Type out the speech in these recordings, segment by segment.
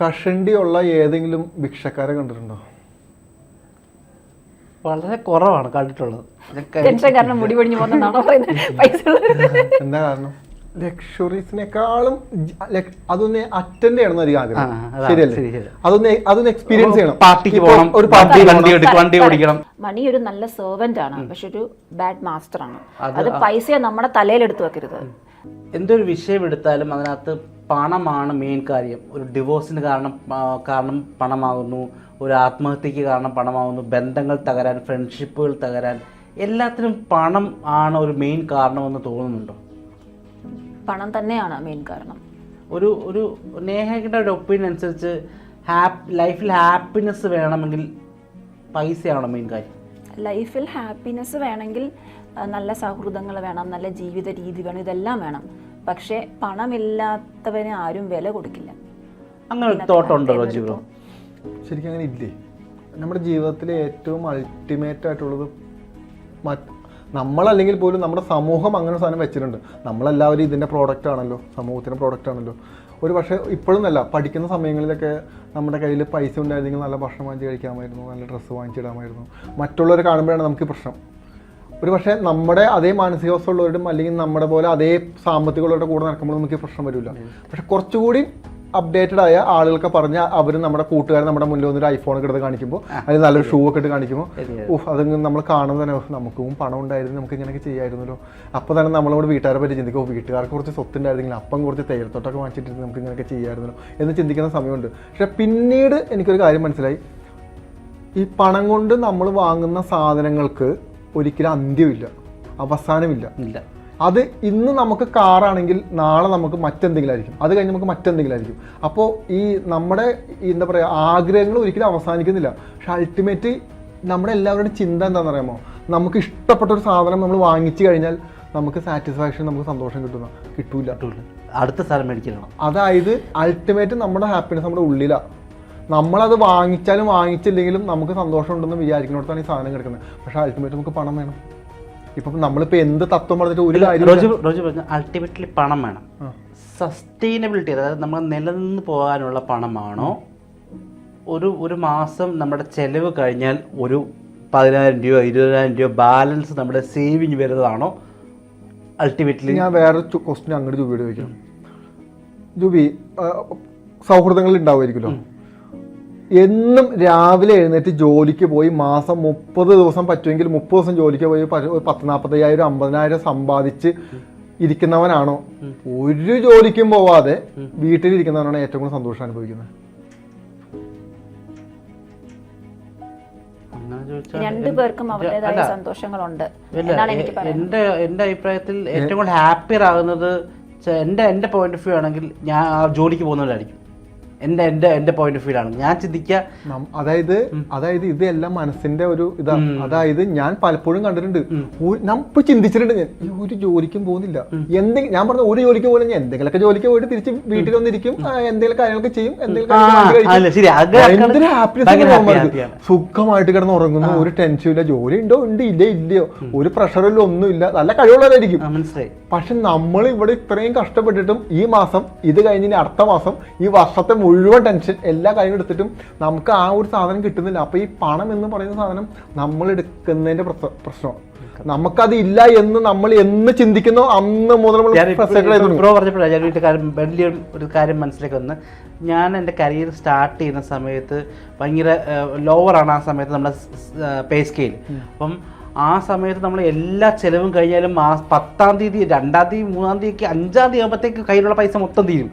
കഷണ്ടിയുള്ള ഏതെങ്കിലും ഭിക്ഷക്കാരെ കണ്ടിട്ടുണ്ടോ? വളരെ കുറവാണ് കണ്ടിട്ടുള്ളത്. ടെൻഷൻ കാരണം മുടി പൊടിഞ്ഞു പോകുന്നതാണോ പറയുന്നത്? പൈസ എന്താ കാരണം? ലക്ഷറീസിനേക്കാളും അതൊന്ന് അറ്റൻഡ് ചെയ്യണം ഒരു കാര്യം ആഗ്രഹം ശരിയല്ലേ? ശരി, ശരി. അതൊന്ന് അതൊന്ന് എക്സ്പീരിയൻസ് ചെയ്യണം. പാർട്ടിക്ക് പോകണം ഒരു പാർട്ടി വണ്ടി. വണ്ടി ഓടിക്കണം. മണി ഒരു നല്ല സെർവന്റ് ആണ്. പക്ഷെ ഒരു ബാഡ് മാസ്റ്റർ ആണ്. അത് പൈസയെ നമ്മുടെ എടുത്തു വെക്കരുത്. എന്തൊരു വിഷയം എടുത്താലും അതിനകത്ത് പണമാണ് മെയിൻ കാര്യം. ഒരു ഡിവോഴ്സിന് കാരണം കാരണം പണമാകുന്നു ഒരു ആത്മഹത്യക്ക് കാരണം പണമാകുന്നു ബന്ധങ്ങൾ തകരാൻ ഫ്രണ്ട്ഷിപ്പുകൾ തകരാൻ എല്ലാത്തിനും പണം ആണ് ഒരു മെയിൻ കാരണമെന്ന് തോന്നുന്നുണ്ടോ? പണം തന്നെയാണ് മെയിൻ കാരണം. ഒരു ഒരു നേഹയുടെ ഒരു ഒപ്പീനിയൻ അനുസരിച്ച് ഹാപ്പ് ലൈഫിൽ ഹാപ്പിനെസ് വേണമെങ്കിൽ പൈസയാണോ മെയിൻ കാര്യം? ലൈഫിൽ ഹാപ്പിനെസ് വേണമെങ്കിൽ നല്ല സൗഹൃദങ്ങൾ വേണം നല്ല ജീവിത രീതി വേണം ഇതെല്ലാം വേണം. പക്ഷേ പണമില്ലാത്തവന് ആരും വില കൊടുക്കില്ല. അങ്ങനെ ഒരു റോജി ബ്രോ ശരിക്കും അങ്ങനെ ഇല്ലേ? നമ്മുടെ ജീവിതത്തിലെ ഏറ്റവും അൾട്ടിമേറ്റ് ആയിട്ടുള്ളത് നമ്മൾ നമ്മളല്ലെങ്കിൽ പോലും നമ്മുടെ സമൂഹം അങ്ങനെ സാധനം വെച്ചിട്ടുണ്ട്. നമ്മളെല്ലാവരും ഇതിന്റെ പ്രോഡക്റ്റ് ആണല്ലോ സമൂഹത്തിന്റെ പ്രോഡക്റ്റ് ആണല്ലോ. ഒരു പക്ഷേ ഇപ്പോഴും ഇപ്പോഴൊന്നല്ല പഠിക്കുന്ന സമയങ്ങളിലൊക്കെ നമ്മുടെ കയ്യിൽ പൈസ ഉണ്ടായിരുന്നെങ്കിൽ നല്ല ഭക്ഷണം വാങ്ങിച്ച് കഴിക്കാമായിരുന്നു നല്ല ഡ്രസ്സ് വാങ്ങിച്ചിടാമായിരുന്നു മറ്റുള്ളവരെ കാണുമ്പോഴാണ് നമുക്ക് ഈ പ്രശ്നം. ഒരു പക്ഷേ നമ്മുടെ അതേ മാനസികാവസ്ഥ ഉള്ളവരും അല്ലെങ്കിൽ നമ്മുടെ പോലെ അതേ സാമ്പത്തികമുള്ളവരുടെ കൂടെ നടക്കുമ്പോൾ നമുക്ക് പ്രശ്നം വരില്ല. പക്ഷെ കുറച്ചുകൂടി അപ്ഡേറ്റഡ് ആയ ആളുകൾക്ക് പറഞ്ഞ അവർ നമ്മുടെ കൂട്ടുകാരൻ നമ്മുടെ മുന്നിൽ വന്നൊരു ഐഫോൺ ഒക്കെ എടുത്ത് കാണിക്കുമ്പോൾ അല്ലെങ്കിൽ നല്ലൊരു ഷൂ ഒക്കെ ഇട്ട് കാണിക്കുമ്പോൾ ഓഹ് അതങ്ങ് നമ്മൾ കാണുന്ന തന്നെ നമുക്കും പണം ഉണ്ടായിരുന്നു നമുക്ക് ഇങ്ങനെയൊക്കെ ചെയ്യായിരുന്നല്ലോ. അപ്പോൾ തന്നെ നമ്മളോട് വീട്ടുകാരെ പറ്റി ചിന്തിക്കും "ഓ, വീട്ടുകാർക്ക് കുറച്ച് സ്വത്ത് ഉണ്ടായിരുന്നെങ്കിൽ അപ്പം കുറച്ച് തേയിലത്തോട്ടൊക്കെ വാങ്ങിച്ചിട്ട് നമുക്ക് ഇങ്ങനെയൊക്കെ ചെയ്യായിരുന്നല്ലോ എന്ന് ചിന്തിക്കുന്ന സമയമുണ്ട്. പക്ഷെ പിന്നീട് എനിക്കൊരു കാര്യം മനസ്സിലായി. ഈ പണം കൊണ്ട് നമ്മൾ വാങ്ങുന്ന സാധനങ്ങൾക്ക് ഒരിക്കലും അന്ത്യമില്ല. അവസാനമില്ല. ഇല്ല. അത് ഇന്ന് നമുക്ക് കാറാണെങ്കിൽ നാളെ നമുക്ക് മറ്റെന്തെങ്കിലും ആയിരിക്കും അത് കഴിഞ്ഞ് നമുക്ക് മറ്റെന്തെങ്കിലും ആയിരിക്കും അപ്പോൾ ഈ നമ്മുടെ എന്താ പറയുക ആഗ്രഹങ്ങൾ ഒരിക്കലും അവസാനിക്കുന്നില്ല. പക്ഷെ അൾട്ടിമേറ്റ് നമ്മുടെ എല്ലാവരുടെയും ചിന്ത എന്താണെന്ന് അറിയാമോ നമുക്ക് ഇഷ്ടപ്പെട്ട ഒരു സാധനം നമ്മൾ വാങ്ങിച്ചു കഴിഞ്ഞാൽ നമുക്ക് സാറ്റിസ്ഫാക്ഷൻ നമുക്ക് സന്തോഷം കിട്ടുന്ന കിട്ടൂല. അടുത്ത സ്ഥലം മേടിക്കണം അതായത് അൾട്ടിമേറ്റ് നമ്മുടെ ഹാപ്പിനെസ് നമ്മുടെ ഉള്ളിലാണ് നമ്മളത് വാങ്ങിച്ചാലും വാങ്ങിച്ചില്ലെങ്കിലും നമുക്ക് സന്തോഷമുണ്ടെന്ന് വിചാരിക്കുന്നിടത്താണ് ഈ സാധനം കിടക്കുന്നത്. പക്ഷെ അൾട്ടിമേറ്റ് നമുക്ക് പണം വേണം. ഇപ്പം നമ്മളിപ്പോൾ എന്ത് തത്വം പറഞ്ഞിട്ട് ഒരു കാര്യം റോജു റോജു പറഞ്ഞു അൾട്ടിമേറ്റ്ലി പണം വേണം. സസ്റ്റൈനബിലിറ്റി അതായത് നമ്മൾ നിലനിന്ന് പോകാനുള്ള പണമാണോ ഒരു ഒരു മാസം നമ്മുടെ ചെലവ് കഴിഞ്ഞാൽ ഒരു പതിനായിരം രൂപ ഇരുപതിനായിരം രൂപ ബാലൻസ് നമ്മുടെ സേവിങ് വരുന്നതാണോ? അൾട്ടിമേറ്റ്ലി ഞാൻ വേറെ ക്വസ്റ്റ്യൻ അങ്ങോട്ട് ജൂബിയോട് ചോദിക്കാം. ജൂബി സൗഹൃദങ്ങളിൽ ഉണ്ടാവുമായിരിക്കുമല്ലോ. എന്നും രാവിലെ എഴുന്നേറ്റ് ജോലിക്ക് പോയി മാസം മുപ്പത് ദിവസം പറ്റുമെങ്കിൽ മുപ്പത് ദിവസം ജോലിക്ക് പോയി പത്ത് നാൽപ്പത്തയ്യായിരം അമ്പതിനായിരം സമ്പാദിച്ച് ഇരിക്കുന്നവനാണോ? ഒരു ജോലിക്കും പോവാതെ വീട്ടിലിരിക്കുന്നവനാണ് ഏറ്റവും കൂടുതൽ സന്തോഷം അനുഭവിക്കുന്നത്. എന്റെ എന്റെ അവരുടേതായ. സന്തോഷങ്ങളുണ്ട് അഭിപ്രായത്തിൽ ഏറ്റവും കൂടുതൽ ഹാപ്പിയർ ആകുന്നത് എന്റെ എന്റെ എന്റെ പോയിന്റ് ഓഫ് വ്യൂ ആണെങ്കിൽ ഞാൻ ആ ജോലിക്ക് പോകുന്നവരായിരിക്കും. എന്റെ എന്റെ എന്റെ പോയിന്റ് ഓഫ് വ്യൂ ആണ് ഞാൻ ചിന്തിക്ക അതായത് അതായത് ഇതെല്ലാം മനസ്സിന്റെ ഒരു ഇതാണ് അതായത് ഞാൻ പലപ്പോഴും കണ്ടിട്ടുണ്ട്. ഞാൻ ചിന്തിച്ചിട്ടുണ്ട് ഞാൻ ഈ ഒരു ജോലിക്കും പോകുന്നില്ല. എന്തെങ്കിലും ഞാൻ പറഞ്ഞ ഒരു ജോലിക്ക് പോലും ഞാൻ എന്തെങ്കിലുമൊക്കെ ജോലിക്ക് പോയിട്ട് തിരിച്ച് വീട്ടിൽ വന്നിരിക്കും. എന്തെങ്കിലും കാര്യങ്ങളൊക്കെ ചെയ്യും എന്തെങ്കിലും. സുഖമായിട്ട് കിടന്ന് ഉറങ്ങുന്നു ഒരു ടെൻഷൻ ഇല്ല ജോലി ഉണ്ടോ ഉണ്ട് ഇല്ല ഇല്ലയോ. ഒരു പ്രഷറിലും ഒന്നും ഇല്ല നല്ല കഴിവുള്ളവരായിരിക്കും. മനസ്സിലായി. പക്ഷെ നമ്മൾ ഇവിടെ ഇത്രയും കഷ്ടപ്പെട്ടിട്ടും ഈ മാസം ഇത് കഴിഞ്ഞ് അടുത്ത മാസം ഈ വർഷത്തെ മുഴുവൻ ടെൻഷൻ എല്ലാ കാര്യവും എടുത്തിട്ടും നമുക്ക് ആ ഒരു സാധനം കിട്ടുന്നില്ല. അപ്പൊ ഈ പണം എന്ന് പറയുന്ന സാധനം നമ്മൾ എടുക്കുന്നതിന്റെ പ്രശ്ന- പ്രശ്നമാണ്. നമുക്കത് ഇല്ല എന്ന് നമ്മൾ എന്ന് ചിന്തിക്കുന്നോ അന്ന് മുതൽ. പ്രോ പറഞ്ഞപ്പോഴാണ് ഞാൻ വലിയ ഒരു കാര്യം മനസ്സിലേക്ക് വന്ന് ഞാൻ എന്റെ കരിയർ സ്റ്റാർട്ട് ചെയ്യുന്ന സമയത്ത് ഭയങ്കര ലോവറാണ് ആ സമയത്ത് നമ്മുടെ പേ സ്കെയിൽ അപ്പം ആ സമയത്ത് നമ്മൾ എല്ലാ ചിലവും കഴിഞ്ഞാലും ആ പത്താം തീയതി രണ്ടാം തീയതി മൂന്നാം തീയതിക്ക് അഞ്ചാം തീയതി ആകുമ്പോഴത്തേക്ക് കയ്യിലുള്ള പൈസ മൊത്തം തീരും.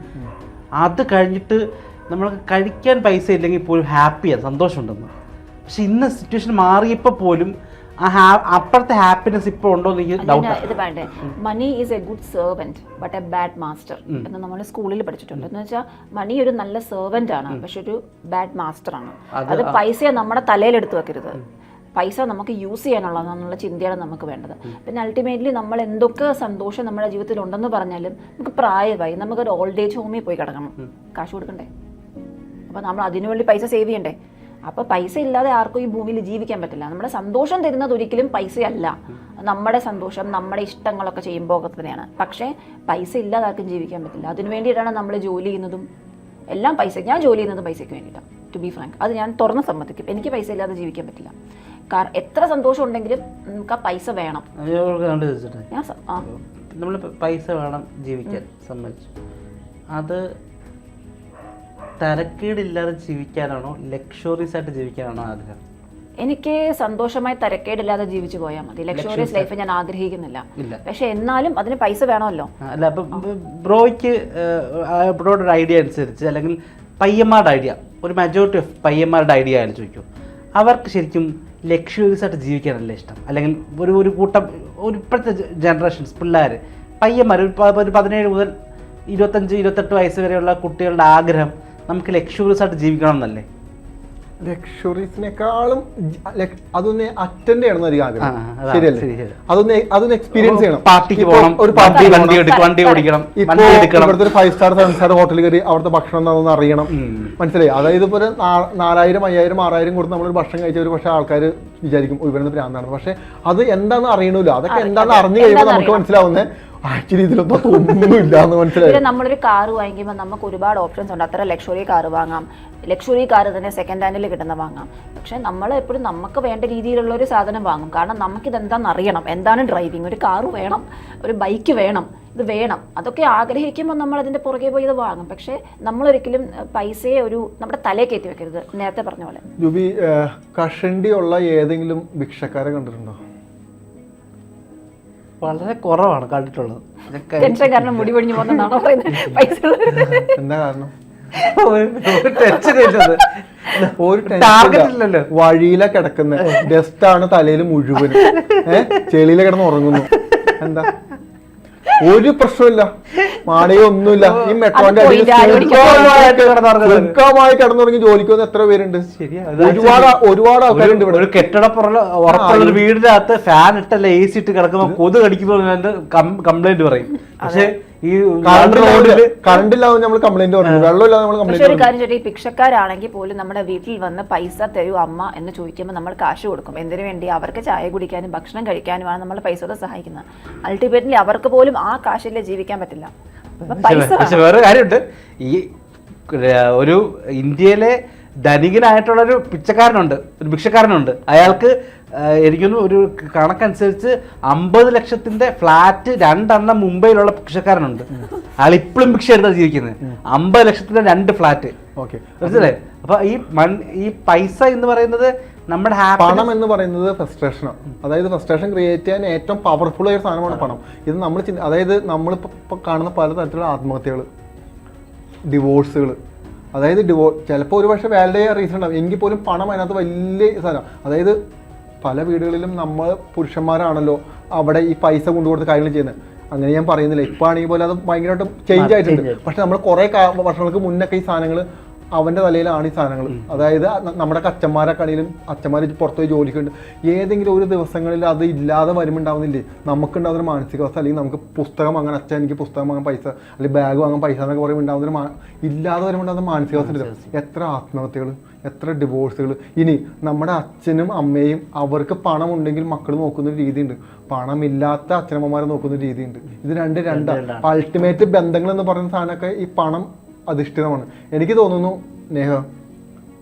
അത് കഴിഞ്ഞിട്ട് നമ്മൾക്ക് കഴിക്കാൻ പൈസ ഇല്ലെങ്കിൽ പോലും ഹാപ്പിയാണ് സന്തോഷമുണ്ടെന്ന്. പക്ഷെ ഇന്ന് സിറ്റുവേഷൻ മാറിയപ്പോൾ പോലും അപ്പുറത്തെ ഹാപ്പിനെസ് ഇപ്പോൾ ഉണ്ടോ എന്ന് ഡൗട്ട് ഇത് money is a good servant but a bad master എന്ന് നമ്മൾ സ്കൂളിൽ പഠിച്ചിട്ടുണ്ട്. എന്ന് വെച്ചാൽ മണി ഒരു നല്ല സെർവന്റ് ആണ് പക്ഷെ ഒരു ബാഡ് മാസ്റ്റർ ആണ്. അത് പൈസയെ നമ്മുടെ തലയിലെടുത്ത് വെക്കരുത്. പൈസ നമുക്ക് യൂസ് ചെയ്യാനുള്ളതെന്നുള്ള ചിന്തയാണ് നമുക്ക് വേണ്ടത്. പിന്നെ അൾട്ടിമേറ്റ്ലി നമ്മൾ എന്തൊക്കെ സന്തോഷം നമ്മുടെ ജീവിതത്തിൽ ഉണ്ടെന്ന് പറഞ്ഞാലും നമുക്ക് പ്രായമായി നമുക്കൊരു ഓൾഡ് ഏജ് ഹോമിൽ പോയി കിടക്കണം. കാശ് കൊടുക്കണ്ടേ? അപ്പോൾ നമ്മൾ അതിനുവേണ്ടി പൈസ സേവ് ചെയ്യണ്ടേ? അപ്പോൾ പൈസ ഇല്ലാതെ ആർക്കും ഈ ഭൂമിയിൽ ജീവിക്കാൻ പറ്റില്ല. നമ്മുടെ സന്തോഷം തരുന്നത് ഒരിക്കലും പൈസയല്ല. നമ്മുടെ സന്തോഷം നമ്മുടെ ഇഷ്ടങ്ങളൊക്കെ ചെയ്യുമ്പോൾ തന്നെയാണ്. പക്ഷേ പൈസ ഇല്ലാതെ ആർക്കും ജീവിക്കാൻ പറ്റില്ല. അതിനു വേണ്ടിയിട്ടാണ് നമ്മൾ ജോലി ചെയ്യുന്നതും എല്ലാം പൈസ ഞാൻ ജോലി ചെയ്യുന്നതും പൈസയ്ക്ക് വേണ്ടിയിട്ടാണ് ടു ബി ഫ്രാങ്ക് അത് ഞാൻ തുറന്ന് സമ്മതിക്കും. എനിക്ക് പൈസ ഇല്ലാതെ ജീവിക്കാൻ പറ്റില്ല. കാരണം എത്ര സന്തോഷം ഉണ്ടെങ്കിലും നമുക്ക് ആ പൈസ വേണം. ഞാൻ നമ്മൾ പൈസ വേണം ജീവിക്കാൻ സമ്മതിച്ചു. അത് തരക്കേടില്ലാതെ ജീവിക്കാനാണോ ലക്ഷറീസ് ആയിട്ട് ജീവിക്കാനാണോ ആഗ്രഹം? എനിക്ക് സന്തോഷമായി തരക്കേടില്ലാതെ ജീവിച്ചു പോയാൽ മതി. ലക്ഷറിയസ് ലൈഫ് ഞാൻ ആഗ്രഹിക്കുന്നില്ല. പക്ഷെ എന്നാലും അതിന് പൈസ വേണമല്ലോ. അല്ല അപ്പൊ ബ്രോയ്ക്ക് ബ്രോയുടെ ഒരു ഐഡിയ അനുസരിച്ച് അല്ലെങ്കിൽ പയ്യന്മാരുടെ ഐഡിയ ഒരു മെജോറിറ്റി ഓഫ് പയ്യന്മാരുടെ ഐഡിയ ആയാലും ചോദിക്കും. അവർക്ക് ശരിക്കും ലക്ഷറീസ് ആയിട്ട് ജീവിക്കാനല്ല ഇഷ്ടം? അല്ലെങ്കിൽ ഒരു ഒരു കൂട്ടം ഒരു ഇപ്പോഴത്തെ ജനറേഷൻസ് പിള്ളേർ പയ്യന്മാർ ഒരു പതിനേഴ് മുതൽ ഇരുപത്തഞ്ച് ഇരുപത്തെട്ട് വയസ്സ് വരെയുള്ള കുട്ടികളുടെ ആഗ്രഹം നമുക്ക് ലക്ഷറീസ് ആയിട്ട് ജീവിക്കണം എന്നല്ലേ ലക്ഷറീസിനേക്കാളും അതൊന്ന് അറ്റൻഡ് ചെയ്യണം എന്നൊരു ആഗ്രഹം. ശരിയല്ലേ. അതൊന്ന് അതൊന്ന് എക്സ്പീരിയൻസ് ചെയ്യണം. പാർട്ടിക്ക് പോകണം ഒരു പാർട്ടി വണ്ടി വണ്ടി ഓടിക്കണം ഇവിടുത്തെ ഒരു ഫൈവ് സ്റ്റാർ സെവൻ സ്റ്റാർ ഹോട്ടലിൽ കയറി അവിടുത്തെ ഭക്ഷണം എന്താണെന്ന് അറിയണം. മനസ്സിലായി? അതായത് ഇപ്പോൾ നാലായിരം അയ്യായിരം ആറായിരം കൊടുത്ത് നമ്മളൊരു ഭക്ഷണം കഴിച്ച ഒരു പക്ഷേ ആൾക്കാർ വിചാരിക്കും ഇവരുടെ പ്രാന്താണ് പക്ഷെ അത് എന്താണെന്ന് അറിയണമില്ല. അതൊക്കെ എന്താണെന്ന്. അറിഞ്ഞു കഴിയുമ്പോൾ നമുക്ക് മനസ്സിലാവുന്നത് ആക്ച്വലി ഇതിലൊന്നും ഒന്നുമില്ല എന്ന് മനസ്സിലായി. പിന്നെ നമ്മളൊരു കാർ വാങ്ങിക്കുമ്പോൾ നമുക്ക് ഒരുപാട് ഓപ്ഷൻസ് ഉണ്ട്. അത്ര ലക്ഷറി കാർ വാങ്ങാം. ലക്ഷറി കാർ തന്നെ സെക്കൻഡ് ഹാൻഡിൽ കിട്ടുന്ന വാങ്ങാം. പക്ഷെ നമ്മൾ എപ്പോഴും നമുക്ക് വേണ്ട രീതിയിലുള്ള ഒരു സാധനം വാങ്ങും. കാരണം നമുക്കിത് എന്താണെന്ന് അറിയണം. എന്താണ് ഡ്രൈവിംഗ് ഒരു കാർ വേണം. ഒരു ബൈക്ക് വേണം. ഇത് വേണം. അതൊക്കെ ആഗ്രഹിക്കുമ്പോൾ നമ്മൾ അതിന്റെ പുറകെ പോയി ഇത് വാങ്ങും. പക്ഷേ നമ്മളൊരിക്കലും പൈസയെ ഒരു നമ്മുടെ തലയെ കയറ്റി വെക്കരുത്. നേരത്തെ പറഞ്ഞ പോലെ. ജുബി കഷണ്ടി കഷണ്ടിയുള്ള ഏതെങ്കിലും ഭിക്ഷക്കാരെ കണ്ടിട്ടുണ്ടോ? വളരെ കുറവാണ് കണ്ടിട്ടുള്ളത്. ടെൻഷൻ കാരണം മുടി പൊടിഞ്ഞു പോകുന്നതാണോ പറയുന്നത്? പൈസ എന്താ കാരണം? വഴിയിലെ കിടക്കുന്ന. ഡസ്റ്റ് ആണ് തലയിൽ മുഴുവൻ ഏഹ് ചെളിയിലെ കിടന്ന് ഉറങ്ങുന്നു. എന്താ? ഒരു പ്രശ്നമില്ല മാടയോ ഒന്നുമില്ല. ഈ മെട്രോന്റെ അടിയിൽ. സുഖമായി കിടന്നുറങ്ങി ജോലിക്ക് വന്ന എത്ര പേരുണ്ട്? ഒരുപാട് ഒരുപാട് ആൾക്കാരുണ്ട് ഇവിടെ. ഒരു കെട്ടിടപ്പുറം ഉറപ്പുള്ള ഒരു വീടിനകത്ത് ഫാൻ ഇട്ടല്ല എ സി ഇട്ട് കിടക്കുമ്പോൾ കൊതു കടിക്കുമ്പോൾ കംപ്ലൈന്റ് പറയും. പക്ഷെ ഈ കറണ്ട് ഇല്ലാതെ നമ്മൾ കംപ്ലൈന്റ് പറഞ്ഞു വെള്ളമില്ലാതെ നമ്മൾ കംപ്ലൈന്റ് ഒരു കാര്യം ചോദിച്ചാൽ ഈ ഭിക്ഷക്കാരാണെങ്കിൽ പോലും നമ്മുടെ വീട്ടിൽ വന്ന് പൈസ തരൂ അമ്മ എന്ന് ചോദിക്കുമ്പോൾ നമ്മൾ കാശ് കൊടുക്കും. എന്തിനു വേണ്ടി? അവർക്ക് ചായ കുടിക്കാനും ഭക്ഷണം കഴിക്കാനുമാണ് നമ്മൾ പൈസ പൈസയോടെ സഹായിക്കുന്നത്. അൾട്ടിമേറ്റ്ലി അവർക്ക് പോലും ആ കാശില്ലേ ജീവിക്കാൻ പറ്റില്ല. പക്ഷെ വേറെ കാര്യമുണ്ട്. ഈ ഒരു ഇന്ത്യയിലെ ധനികനായിട്ടുള്ള ഒരു പിച്ചക്കാരനുണ്ട് ഒരു ഭിക്ഷക്കാരനുണ്ട്. അയാൾക്ക് എനിക്കൊന്ന് ഒരു കണക്കനുസരിച്ച് അമ്പത് ലക്ഷത്തിന്റെ ഫ്ലാറ്റ് രണ്ടെണ്ണം മുംബൈയിലുള്ള ഭിക്ഷക്കാരനുണ്ട്. അയാൾ ഇപ്പോഴും ഭിക്ഷ എടുത്താ ജീവിക്കുന്നത്. അമ്പത് ലക്ഷത്തിന്റെ രണ്ട് ഫ്ലാറ്റ്. ഓക്കെ. മനസ്സിലായി? അപ്പൊ ഈ മൺ ഈ പൈസ എന്ന് പറയുന്നത് നമ്മുടെ പണം എന്ന് പറയുന്നത് ഫ്രസ്ട്രേഷനാണ് അതായത് ഫ്രസ്ട്രേഷൻ ക്രിയേറ്റ് ചെയ്യാൻ ഏറ്റവും പവർഫുൾ ആയ സാധനമാണ് പണം. ഇത് നമ്മൾ അതായത് നമ്മളിപ്പോൾ കാണുന്ന പല തരത്തിലുള്ള ആത്മഹത്യകൾ ഡിവോഴ്സുകൾ അതായത് ഡിവോ ചിലപ്പോൾ ഒരു പക്ഷേ വാലിഡ് ആയ റീസൺ ഉണ്ടാവും. എങ്കിൽ പോലും പണം അതിനകത്ത് വലിയ സാധനം അതായത് പല വീടുകളിലും നമ്മൾ പുരുഷന്മാരാണല്ലോ അവിടെ ഈ പൈസ കൊണ്ടുകൊടുത്ത് കാര്യങ്ങൾ ചെയ്യുന്നത്. അങ്ങനെ ഞാൻ പറയുന്നില്ല. ഇപ്പൊ ആണെങ്കിൽ പോലും അത് ഭയങ്കരമായിട്ട് ചേഞ്ച് ആയിട്ടുണ്ട്. പക്ഷെ നമ്മൾ കുറെ വർഷങ്ങൾക്ക് മുന്നൊക്കെ ഈ സാധനങ്ങൾ അവന്റെ തലയിലാണ് ഈ സാധനങ്ങൾ. അതായത് നമ്മുടെ അച്ഛന്മാരൊക്കെ ആണെങ്കിലും അച്ഛന്മാർ പുറത്ത് പോയി ജോലിക്കുണ്ട്. ഏതെങ്കിലും ഒരു ദിവസങ്ങളിൽ അത് ഇല്ലാതെ വരുമ്പോണ്ടാവുന്നില്ലേ നമുക്കുണ്ടാവുന്ന ഒരു മാനസികാവസ്ഥ അല്ലെങ്കിൽ നമുക്ക് പുസ്തകം വാങ്ങാൻ അച്ഛൻ എനിക്ക് പുസ്തകം വാങ്ങാൻ പൈസ അല്ലെങ്കിൽ ബാഗ് വാങ്ങാൻ പൈസ എന്നൊക്കെ പറയുമ്പോൾ ഉണ്ടാവുന്ന ഇല്ലാതെ വരുമ്പോണ്ടാവുന്ന മാനസികാവസ്ഥ ഉണ്ട് എത്ര ആത്മഹത്യകൾ എത്ര ഡിവോഴ്സുകൾ ഇനി നമ്മുടെ അച്ഛനും അമ്മയും അവർക്ക് പണം ഉണ്ടെങ്കിൽ മക്കൾ നോക്കുന്ന ഒരു രീതിയുണ്ട്. പണമില്ലാത്ത അച്ഛനമ്മമാരെ നോക്കുന്ന ഒരു രീതിയുണ്ട്. ഇത് രണ്ട് രണ്ടാണ് അൾട്ടിമേറ്റ് ബന്ധങ്ങൾ എന്ന് പറയുന്ന സാധനമൊക്കെ ഈ പണം അധിഷ്ഠിതമാണ്. എനിക്ക് തോന്നുന്നു നേഹ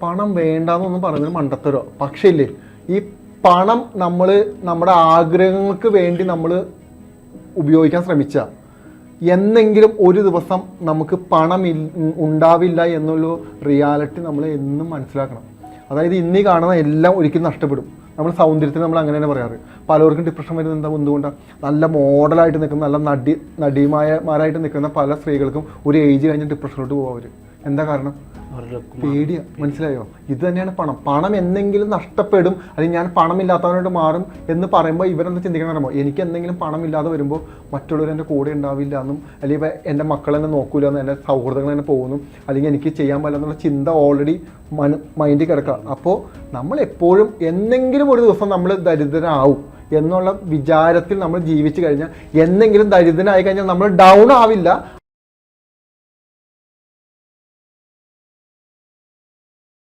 പണം വേണ്ടാന്നൊന്നും പറയുന്നത് മണ്ടത്തരോ പക്ഷേ ഇല്ലേ ഈ പണം നമ്മൾ നമ്മുടെ ആഗ്രഹങ്ങൾക്ക് വേണ്ടി നമ്മൾ ഉപയോഗിക്കാൻ ശ്രമിച്ച. എന്നെങ്കിലും ഒരു ദിവസം നമുക്ക് പണം ഉണ്ടാവില്ല എന്നുള്ള റിയാലിറ്റി നമ്മൾ എന്നും മനസ്സിലാക്കണം. അതായത് ഇന്നീ കാണുന്ന എല്ലാം ഒരിക്കലും നഷ്ടപ്പെടും. നമ്മൾ സൗന്ദര്യത്തിന് നമ്മൾ അങ്ങനെ തന്നെ പറയാറ്. പലർക്കും ഡിപ്രഷൻ വരുന്നത് എന്താ? എന്തുകൊണ്ടാണ് നല്ല മോഡലായിട്ട് നിൽക്കുന്ന നല്ല നടി നടിമായമാരായിട്ട് നിൽക്കുന്ന പല സ്ത്രീകൾക്കും ഒരു ഏജ് കഴിഞ്ഞ് ഡിപ്രഷനിലോട്ട് പോകും അവർ എന്താ കാരണം? പേടിയാ മനസ്സിലായോ? ഇത് തന്നെയാണ് പണം. പണം എന്തെങ്കിലും നഷ്ടപ്പെടും. അല്ലെങ്കിൽ ഞാൻ പണമില്ലാത്തവനോട് മാറും എന്ന് പറയുമ്പോൾ ഇവരെന്താ ചിന്തിക്കണം പറയുമ്പോൾ എനിക്ക് എന്തെങ്കിലും പണമില്ലാതെ വരുമ്പോൾ മറ്റുള്ളവർ എന്റെ കൂടെ ഉണ്ടാവില്ല എന്നും അല്ലെങ്കിൽ എന്റെ മക്കൾ എന്നെ നോക്കൂല എന്നും എന്റെ സൗഹൃദങ്ങൾ എന്നെ പോകുന്നു അല്ലെങ്കിൽ എനിക്ക് ചെയ്യാൻ പറ്റില്ല എന്നുള്ള ചിന്ത ഓൾറെഡി മന മൈൻഡിൽ കിടക്കുക. അപ്പോൾ നമ്മൾ എപ്പോഴും എന്തെങ്കിലും ഒരു ദിവസം നമ്മൾ ദരിദ്രനാവും എന്നുള്ള വിചാരത്തിൽ നമ്മൾ ജീവിച്ചു കഴിഞ്ഞാൽ എന്തെങ്കിലും ദരിദ്രനായി കഴിഞ്ഞാൽ നമ്മൾ ഡൗൺ ആവില്ല.